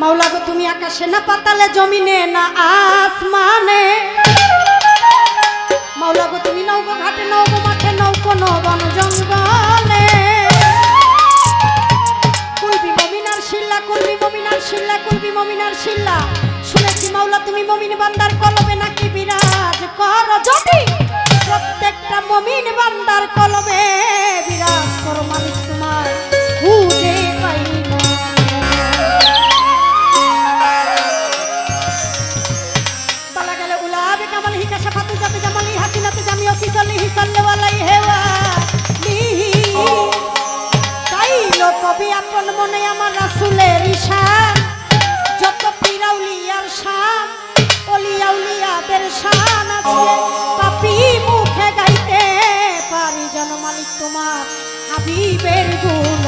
মাওলা গো, তুমি আকাশে না পাতালে, জমিনে না আসমানে। মাওলা গো, তুমি নৌকো ঘাটে, নৌকো মাঠে, নৌকো, নবন জঙ্গলে। কুলবি মমিনার শিল্লা, কুলবি মমিনার শিল্লা, কুলবি মমিনার শিল্লা। শুনেছি মাওলা, তুমি মমিন বান্দার কলবে নাকি বিরাজ কর? যদি প্রত্যেকটা মমিন বান্দার কলবে বিরাজ করো, মালিক। মালিক তোমার হাবিবের গুণ